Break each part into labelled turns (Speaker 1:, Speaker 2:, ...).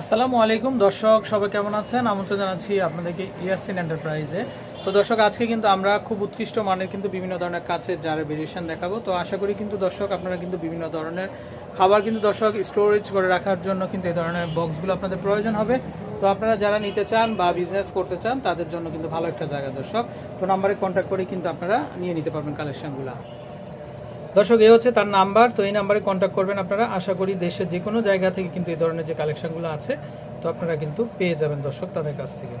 Speaker 1: আসসালামু আলাইকুম। দর্শক, সবাই কেমন আছেন? আমন্ত্রণ জানাচ্ছি আপনাদেরকে ইয়াসিন এন্টারপ্রাইজে। তো দর্শক, আজকে কিন্তু আমরা খুব উৎকৃষ্ট মানের কিন্তু বিভিন্ন ধরনের কাছের জারের ভেরিয়েশন দেখাবো। তো আশা করি কিন্তু দর্শক, আপনারা কিন্তু বিভিন্ন ধরনের খাবার কিন্তু দর্শক স্টোরেজ করে রাখার জন্য কিন্তু এই ধরনের বক্সগুলো আপনাদের প্রয়োজন হবে। তো আপনারা যারা নিতে চান বা বিজনেস করতে চান, তাদের জন্য কিন্তু ভালো একটা জায়গা দর্শক। তো নাম্বারে কন্ট্যাক্ট করে কিন্তু আপনারা নিয়ে নিতে পারবেন কালেকশনগুলো দর্শক এই হচ্ছে তার নাম্বার তো এই নাম্বারে কন্ট্যাক্ট করবেন আপনারা। আশা করি দেশের যে কোনো জায়গা থেকে কিন্তু এই ধরনের যে কালেকশনগুলো আছে তো আপনারা কিন্তু পেয়ে যাবেন দর্শক তাদের কাছ থেকে।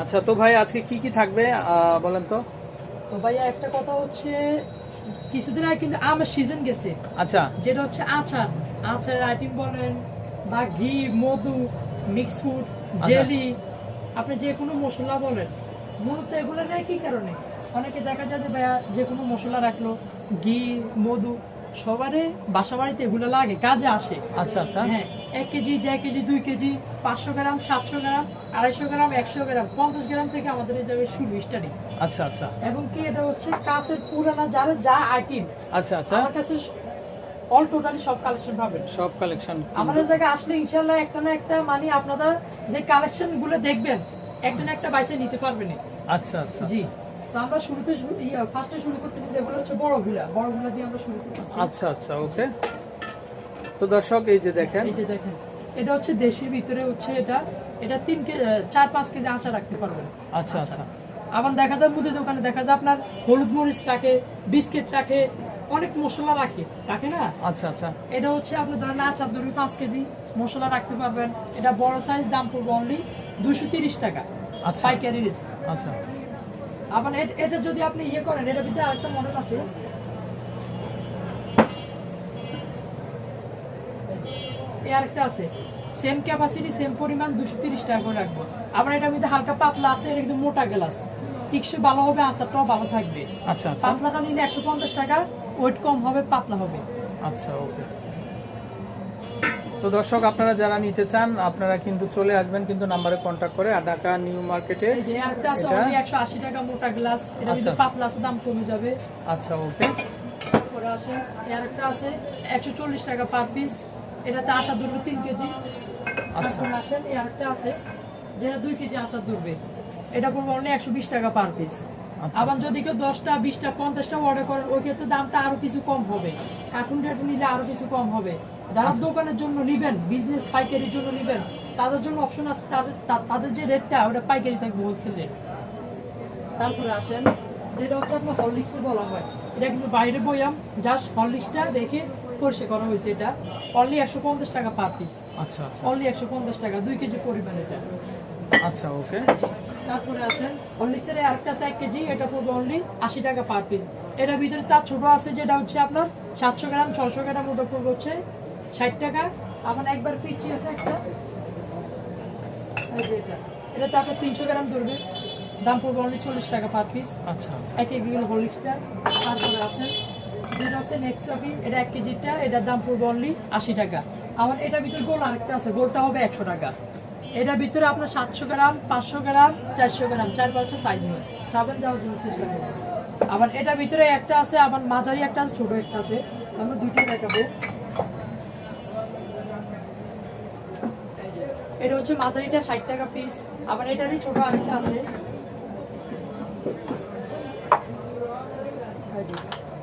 Speaker 1: আচ্ছা তো ভাই আজকে কি কি থাকবে বলেন তো?
Speaker 2: তো ভাইয়া একটা কথা হচ্ছে কিছুদিন আগে কিন্তু আমের সিজন গেছে।
Speaker 1: আচ্ছা।
Speaker 2: যেটা হচ্ছে আচার। আচারের আইটেম বলেন বা ঘি মধু মিক্স ফুড জেলি আপনি যে কোনো মশলা বলেন। মূলত এগুলো নেয় কি কারণে? অনেকে দেখা যায় যে ভাইয়া যে কোনো মশলা রাখল ঘি মধু সবারে বাসা বাড়িতে এগুলো লাগে কাজে আসে।
Speaker 1: আচ্ছা আচ্ছা।
Speaker 2: হ্যাঁ এক কেজি দেড় কেজি দুই কেজি পাঁচশো গ্রাম সাতশো গ্রাম আড়াইশো গ্রাম একশো গ্রাম পঞ্চাশ গ্রাম থেকে আমাদের এই জায়গায় শুরু স্টার্টিং
Speaker 1: আচ্ছা আচ্ছা।
Speaker 2: এবং কি এটা হচ্ছে কাছের পুরানা যারা যা আইটেম
Speaker 1: আচ্ছা আচ্ছা।
Speaker 2: আমার কাছে অল টোটালি সব কালেকশন পাবেন।
Speaker 1: সব কালেকশন
Speaker 2: আমাদের জায়গায় আসলে ইনশাল্লাহ একটা না একটা মানে আপনারা যে কালেকশনগুলো দেখবেন একটা না একটা বাইসে নিতে পারবেন।
Speaker 1: আচ্ছা আচ্ছা
Speaker 2: জি। তো আমরা শুরুতে ফার্স্টে শুরু করতেছি যেগুলো হচ্ছে বড়গুলা বড়গুলা দিয়ে আমরা শুরু করতেছি
Speaker 1: আচ্ছা আচ্ছা ওকে। তো দর্শক এই যে দেখেন।
Speaker 2: এই যে দেখেন এটা হচ্ছে দেশের ভিতরে হচ্ছে এটা এটা তিন কেজি চার পাঁচ কেজি আচার রাখতে পারবেন।
Speaker 1: আচ্ছা আচ্ছা।
Speaker 2: আবার দেখা যায় মুদি দোকানে দেখা যায় আপনার হলুদ মরিচ রাখে বিস্কিট রাখে অনেক মশলা রাখে রাখে না?
Speaker 1: আচ্ছা আচ্ছা।
Speaker 2: এটা হচ্ছে আপনি ধরেন আচার ধরুন পাঁচ কেজি মশলা রাখতে পারবেন। এটা বড় সাইজ দাম পড়বে অনলি দুশো তিরিশ টাকা।
Speaker 1: আচ্ছা।
Speaker 2: পাইকারি রেট
Speaker 1: আচ্ছা।
Speaker 2: আবার এট- যদি আপনি ইয়ে করেন এটার ভিতরে আরেকটা মডেল আছে। আরেকটা আছে। সেম ক্যাপাসিটি সেম পরিমাণ দুশো তিরিশ টাকা করে রাখব। আবার এটার মধ্যে হালকা পাতলা আছে এটা কিন্তু মোটা গ্লাস টিকসই ভালো হবে আচারটাও ভালো থাকবে।
Speaker 1: আচ্ছা আচ্ছা।
Speaker 2: পাতলাটা নিলে একশো পঞ্চাশ টাকা ওয়েট কম হবে পাতলা হবে।
Speaker 1: আচ্ছা ওকে তো দর্শক আপনারা যারা নিতে চান আপনারা কিন্তু চলে আসবেন কিন্তু নাম্বারে কন্ট্যাক্ট করে। আর ঢাকা নিউ মার্কেটে
Speaker 2: টাকা মোটা গ্লাস এটা কিন্তু
Speaker 1: আচ্ছা।
Speaker 2: পাতলা দাম কমে যাবে।
Speaker 1: আচ্ছা ওকে।
Speaker 2: তারপরে আছে এই আরেকটা আছে একশো টাকা পার পিস এটাতে আচার ধরবে তিন কেজি।
Speaker 1: আচ্ছা।
Speaker 2: তারপরে আসেন এই আরেকটা আছে যেটা দুই কেজি আচার ধরবে। এটা পড়বে অনলি একশো টাকা পার পিস
Speaker 1: আচ্ছা,
Speaker 2: আবার যদি কেউ দশটা বিশটা পঞ্চাশটা অর্ডার করেন ওই ক্ষেত্রে দামটা আরও কিছু কম হবে। এখন রেট নিলে আরও কিছু কম হবে। যারা
Speaker 1: আচ্ছা।
Speaker 2: দোকানের জন্য নিবেন বিজনেস পাইকারির জন্য নিবেন তাদের জন্য অপশন আছে তাদের তাদের যে রেটটা ওটা পাইকারি থাকবে হোলসেল রেট তারপরে আসেন যেটা হচ্ছে আপনার হরলিক্সে বলা হয় এটা কিন্তু বাইরে বইয়াম জাস্ট হরলিক্সটা দেখে পরিষ্কার করা হয়েছে এটা। অনলি একশো পঞ্চাশ টাকা পার পিস
Speaker 1: আচ্ছা আচ্ছা।
Speaker 2: অনলি একশো পঞ্চাশ টাকা দুই কেজি পরিমাণ এটা।
Speaker 1: আচ্ছা ওকে।
Speaker 2: তারপরে আসেন হরলিক্সের আরেকটা আছে এক কেজি এটা পড়বে অনলি আশি টাকা পার পিস এটার ভিতরে তার ছোট আছে যেটা হচ্ছে আপনার সাতশো গ্রাম ছশো গ্রাম ওটা পড়বে হচ্ছে ষাট টাকা। আমার একবার পিচি আছে একটা। এটা। তো আপনার তিনশো গ্রাম ধরবে। দাম পড়বে অনলি চল্লিশ টাকা পার পিস
Speaker 1: আচ্ছা আচ্ছা।
Speaker 2: এক এক কিলো হরলিক্সটা। তারপরে আসেন। যেটা হচ্ছে এটা এক কেজিটা এটার দাম পড়বে অনলি আশি টাকা। আমার এটার ভিতরে গোল আরেকটা আছে গোলটা হবে একশো টাকা। এটার ভিতরে আপনার সাতশো গ্রাম পাঁচশো গ্রাম চারশো গ্রাম চার সাইজ দেওয়ার জন্য চেষ্টা করব আবার এটার ভিতরে একটা আছে আবার মাঝারি একটা আছে ছোট একটা আছে। আমরা দুইটা দেখাবো এই যে, এটা হচ্ছে মাঝারিটা, ষাট টাকা পিস আবার এটারই ছোট আরেকটা আছে।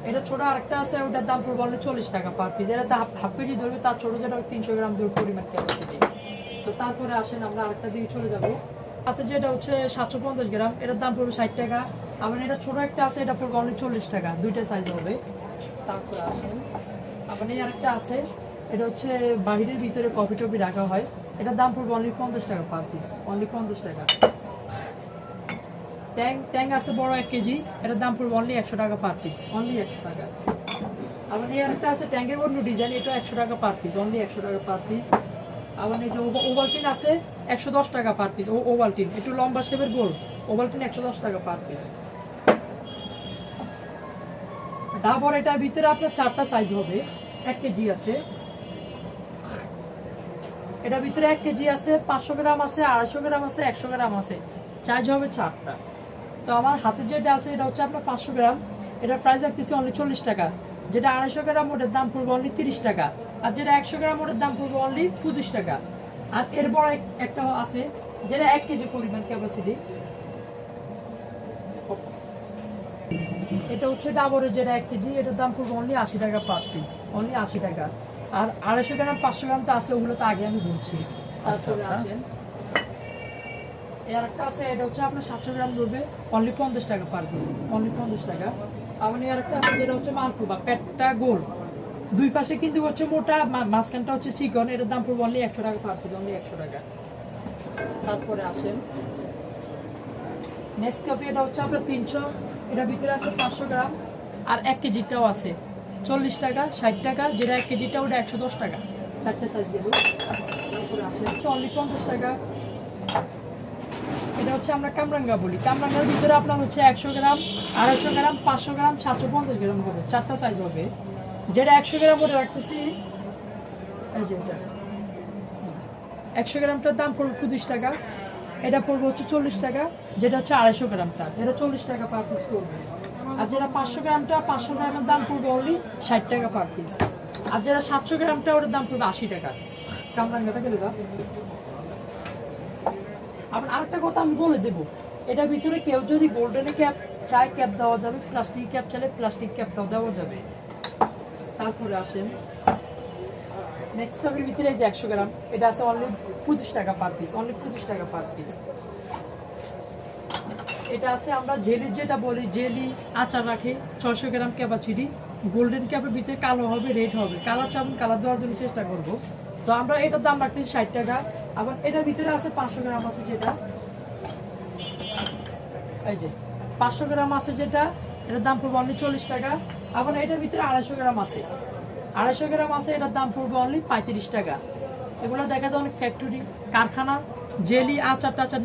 Speaker 2: এটা ছোট আরেকটা আছে, ওটার দাম পড়বে অনলি চল্লিশ টাকা পার পিস এটা হাফ কেজি ধরবে, তার ছোট যেটা তিনশো গ্রাম ধরবে পরিমাণ ক্যাপাসিটি তো তারপরে আসেন আমরা আরেকটা দিকে চলে যাব। হাতে যেটা হচ্ছে সাতশো পঞ্চাশ গ্রাম, এটার দাম পড়বে ষাট টাকা। আবার এটা ছোট একটা আছে, এটা পড়বে অনলি চল্লিশ টাকা, দুইটা সাইজ হবে। তারপরে আসেন। আবার এই আরেকটা আছে, এটা হচ্ছে বাহিরের ভিতরে কফি টফি রাখা হয়। এটার দাম পড়বে অনলি পঞ্চাশ টাকা পার পিস অনলি পঞ্চাশ টাকা। ট্যাং ট্যাং আছে বড় এক কেজি, এটার দাম পড়বে অনলি একশো টাকা পার পিস অনলি একশো টাকা। আবার এই আরেকটা আছে ট্যাঙ্কের অন্য ডিজাইন এটা একশো টাকা পার পিস অনলি একশো টাকা পার পিস আবার এই যে ওভা- ওভালটিন আছে, একশো দশ টাকা পার পিস ও ওভালটিন একটু লম্বা শেপের গোল ওভালটিন একশো দশ টাকা পার পিস ডাবর এটার ভিতরে আপনার চারটা সাইজ হবে, এক কেজি আছে। এটার ভিতরে এক কেজি আছে, পাঁচশো গ্রাম আছে, আড়াইশো গ্রাম আছে, একশো গ্রাম আছে। সাইজ হবে চারটা। তো আমার হাতে যেটা আছে, এটা হচ্ছে আপনার পাঁচশো গ্রাম। এটার প্রাইস রাখতেছি অনলি চল্লিশ টাকা। যেটা আড়াইশো গ্রাম, ওটার দাম পড়বে অনলি তিরিশ টাকা। আর যেটা একশো গ্রাম, ওটার দাম পড়বে অনলি পঁচিশ টাকা। আর এরপর এক- একটা আছে, যেটা এক কেজি পরিমাণ ক্যাপাসিটি এটা হচ্ছে ডাবরের যেটা এক কেজি, এটার দাম পড়বে অনলি আশি টাকা পার পিস অনলি আশি টাকা। আর আড়াইশো গ্রাম পাঁচশো গ্রাম তো আছে ওগুলো তো আগে আমি বলছি। তারপরে। আছেন এর একটা আছে এটা হচ্ছে আপনার সাতশো গ্রাম ধরবে অনলি পঞ্চাশ টাকা পার পিস অনলি পঞ্চাশ টাকা। আবার এর একটা আছে যেটা হচ্ছে মালপু বা পেটটা গোল। দুই পাশে কিন্তু হচ্ছে মোটা মাঝখানটা হচ্ছে চিকন এটার দাম পড়বে অনলি একশো টাকা পার পিস অনলি একশো টাকা। তারপরে আসেন। নেসক্যাফে এটা হচ্ছে আপনার তিনশো এটার ভিতরে আছে পাঁচশো গ্রাম আর এক কেজিটাও আছে। চল্লিশ টাকা ষাট টাকা যেটা এক কেজিটা ওটা একশো দশ টাকা। চারটে সাইজ দেবো চল্লিশ পঞ্চাশ টাকা। এটা হচ্ছে আমরা কামরাঙ্গা বলি। কামরাঙ্গার ভিতরে আপনার হচ্ছে একশো গ্রাম আড়াইশো গ্রাম পাঁচশো গ্রাম সাতশো পঞ্চাশ গ্রাম হবে। চারটা সাইজ হবে। যেটা একশো গ্রাম ওটা রাখতেছি একশো গ্রামটার দাম পড়বে পঁচিশ টাকা। এটা পড়বে হচ্ছে চল্লিশ টাকা যেটা হচ্ছে আড়াইশো গ্রামটা। এটা চল্লিশ টাকা পার পিস পড়বে। আর যেটা পাঁচশো গ্রামটা, পাঁচশো গ্রামের দাম পড়বে অনলি ষাট টাকা পার পিস আর যেটা সাতশো গ্রামটা, ওটার দাম পড়বে আশি টাকা। কামরাঙ্গাটা গেলে দাও। আবার আরেকটা কথা আমি বলে দেবো। এটার ভিতরে কেউ যদি গোল্ডেনে ক্যাপ চায় ক্যাপ দেওয়া যাবে প্লাস্টিক ক্যাপ চাইলে প্লাস্টিক ক্যাপটাও দেওয়া যাবে। তারপরে আসেন। নেক্সট ভিতরে এই যে একশো গ্রাম, এটা আছে অনলি পঁচিশ টাকা পার পিস অনলি পঁচিশ টাকা পার পিস এটা আছে, আমরা জেলি যেটা বলি, জেলি আচার রাখি, ছয়শো গ্রাম ক্যাপাসিটি গোল্ডেন ক্যাপের ভিতরে কালো হবে রেড হবে। কালার চাবেন কালার দেওয়ার জন্য চেষ্টা করব। তো আমরা এটার দাম রাখতেছি ষাট টাকা। আবার এটার ভিতরে আছে পাঁচশো গ্রাম আছে যেটা, এই যে, পাঁচশো গ্রাম আছে যেটা, এটার দাম পড়বে অনলি চল্লিশ টাকা। আবার এটার ভিতরে আড়াইশো গ্রাম আছে। আড়াইশো গ্রাম আছে, এটার দাম পড়বে অনলি পঁয়ত্রিশ টাকা। এগুলো দেখা যায় অনেক ফ্যাক্টরি কারখানা, জেলি আচার টাচার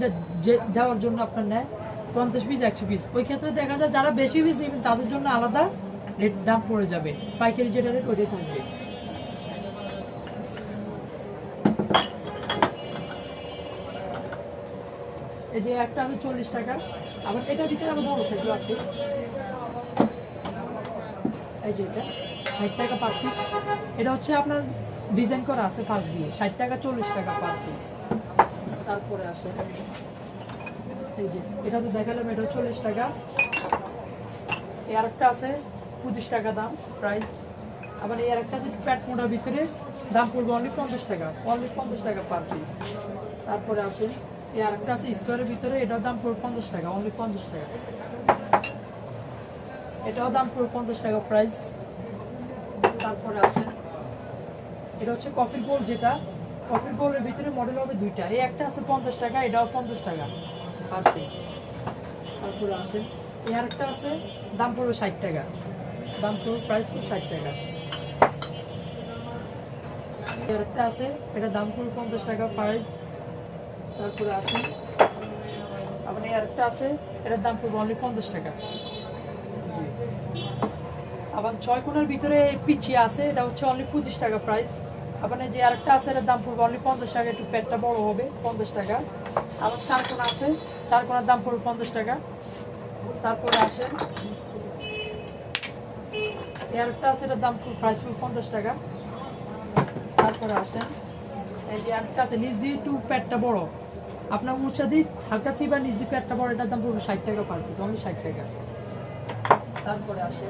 Speaker 2: দেওয়ার জন্য আপনার নেয়। পঞ্চাশ পিস একশো পিস ওই ক্ষেত্রে দেখা যায় যারা বেশি পিস নেবেন, তাদের জন্য আলাদা রেট দাম পড়ে যাবে। পাইকারি যেটা রেট ওইটাই থাকবে। এই যে একটা আছে চল্লিশ টাকা। আবার এটার ভিতরে আবার বড় সাইজও আছে। এই যে এটা, ষাট টাকা পার পিস এটা হচ্ছে আপনার ডিজাইন করা আছে পাশ দিয়ে। ষাট টাকা, চল্লিশ টাকা পার পিস তারপরে আসে। এটা তো দেখালাম, এটা চল্লিশ টাকা। এই আরেকটা আছে, পঁচিশ টাকা দাম প্রাইস আবার এই আরেকটা আছে, প্যাট মোটার ভিতরে, দাম পড়বে অনলি পঞ্চাশ টাকা অনলি পঞ্চাশ টাকা পার পিস তারপরে আসেন, এই আরেকটা আছে স্কোয়ারের ভিতরে এটার দাম পড়বে পঞ্চাশ টাকা অনলি পঞ্চাশ টাকা। এটাও দাম পড়বে পঞ্চাশ টাকা প্রাইস তারপরে আসেন, এটা হচ্ছে কফি বোল যেটা। কফি বোলের ভিতরে মডেল হবে দুইটা। এই একটা আছে পঞ্চাশ টাকা, এটাও পঞ্চাশ টাকা। পিস তারপরে আরেকটা আছে ষাট টাকা। প্রাইস ষাট টাকা। আছে, এটা পঞ্চাশ টাকা প্রাইস তারপরে আসেন, আবার আছে, এটার অনলি পঞ্চাশ টাকা। আবার ছয় কোণের ভিতরে পিচি আছে, এটা হচ্ছে অনলি পঁচিশ টাকা প্রাইস এই যে আরেকটা আছে, এটার দাম পড়বে অনলি পঞ্চাশ টাকা, একটু পেটটা বড় হবে, পঞ্চাশ টাকা। আবার চার কোণা আছে, চার কোণার দাম পড়বে পঞ্চাশ টাকা। তারপরে আসেন আরেকটা আছে, এটার দাম প্রাইস পড়বে পঞ্চাশ টাকা। তারপরে আসেন এই যে আরেকটা আছে নিচ দিয়ে একটু পেটটা বড়। আপনার উঁচা দিয়ে হালকা চিবা নিচ দিয়ে পেটটা বড়, এটার দাম পড়বে ষাট টাকা পার পিস অনলি ষাট টাকা। তারপরে আসে,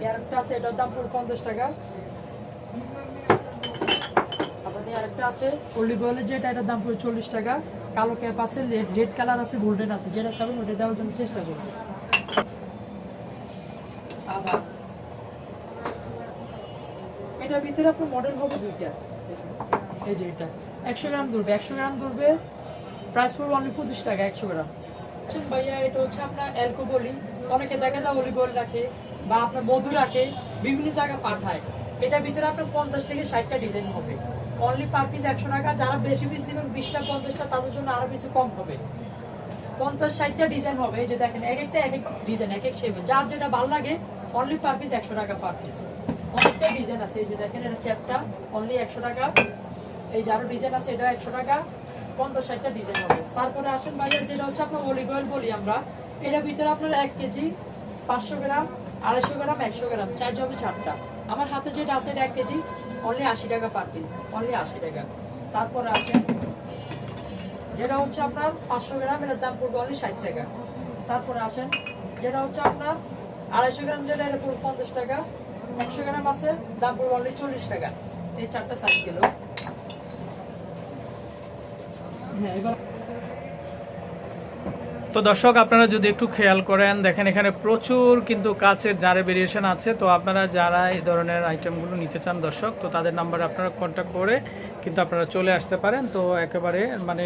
Speaker 2: এই আরেকটা আছে, এটার দাম পড়বে পঞ্চাশ টাকা। আরেকটা আছে। অলিভ অয়েলের যেটা এটার দাম চল্লিশ টাকা কালো ক্যাপ আছে রেড কালার আছে গোল্ডেন আছে। যেটা চাবেন ওটা দেওয়ার জন্য চেষ্টা করব এটার ভিতরে আপনার মডেল হবে দুইটা। এই যে এটা একশো গ্রাম ধরবে একশো গ্রাম ধরবে প্রাইস পড়বে অনলি পঁচিশ টাকা একশো গ্রাম। আচ্ছা ভাইয়া এটা হচ্ছে আপনার অ্যালকো বলি অনেকে দেখা যায় অলিভ অয়েল রাখে বা আপনার মধু রাখে বিভিন্ন জায়গায় পাঠায়। এটার ভিতরে আপনার পঞ্চাশ থেকে ষাটটা ডিজাইন হবে। অনলি পার পিস একশো টাকা, যারা বেশি পিস দিবেন বিশটা, পঞ্চাশটা, তাদের জন্য আরও কিছু কম হবে। পঞ্চাশ, ষাটটা ডিজাইন হবে যে দেখেন, এক একটা, এক এক ডিজাইন এক এক শেপে যার যেটা ভালো লাগে অনলি পার পিস একশো টাকা পার পিস অনেকটা ডিজাইন আছে, এই যে দেখেন, এটা চ্যাপটা অনলি একশো টাকা। এই যে আরও ডিজাইন আছে এটা একশো টাকা। পঞ্চাশ, ষাটটা ডিজাইন হবে। তারপরে আসেন ভাইয়া, যেটা হচ্ছে আপনার অলিভ অয়েল বলি আমরা। এটার ভিতরে আপনার এক কেজি পাঁচশো গ্রাম, আড়াইশো গ্রাম, একশো গ্রাম চার হবে চারটা আমার হাতে যেটা আছে এক কেজি অনলি আশি টাকা পার পিস অনলি আশি টাকা। তারপরে আছে, যেটা হচ্ছে আপনার পাঁচশো গ্রাম, এটার দাম পড়বে অনলি ষাট টাকা। তারপরে আসেন, যেটা হচ্ছে আপনার আড়াইশো গ্রাম যেটা, এটা পড়বে পঞ্চাশ টাকা। একশো গ্রাম আছে, দাম পড়বে অনলি চল্লিশ টাকা। এই চারটা সাইজ গেল। হ্যাঁ এবার
Speaker 1: তো দর্শক, আপনারা যদি একটু খেয়াল করেন, দেখেন এখানে প্রচুর কিন্তু কাচের জারে ভেরিয়েশন আছে। তো আপনারা যারা এই ধরনের আইটেমগুলো নিতে চান দর্শক, তো তাদের নাম্বার আপনারা কন্ট্যাক্ট করে কিন্তু আপনারা চলে আসতে পারেন। তো একেবারে মানে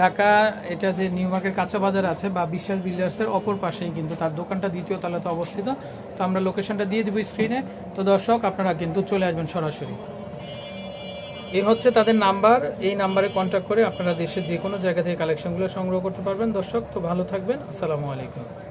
Speaker 1: ঢাকা, এটা যে নিউ মার্কেট কাঁচা বাজার আছে বা বিশ্বাস বিল্ডার্সের অপর পাশেই কিন্তু তার দোকানটা দ্বিতীয় তালাতে অবস্থিত। তো আমরা লোকেশনটা দিয়ে দিব স্ক্রিনে তো দর্শক, আপনারা কিন্তু চলে আসবেন সরাসরি। এই হচ্ছে তাদের নাম্বার। এই নাম্বারে কন্ট্যাক্ট করে আপনারা দেশের যে কোনো জায়গা থেকে কালেকশনগুলো সংগ্রহ করতে পারবেন। দর্শক, তো ভালো থাকবেন। আসসালামু আলাইকুম।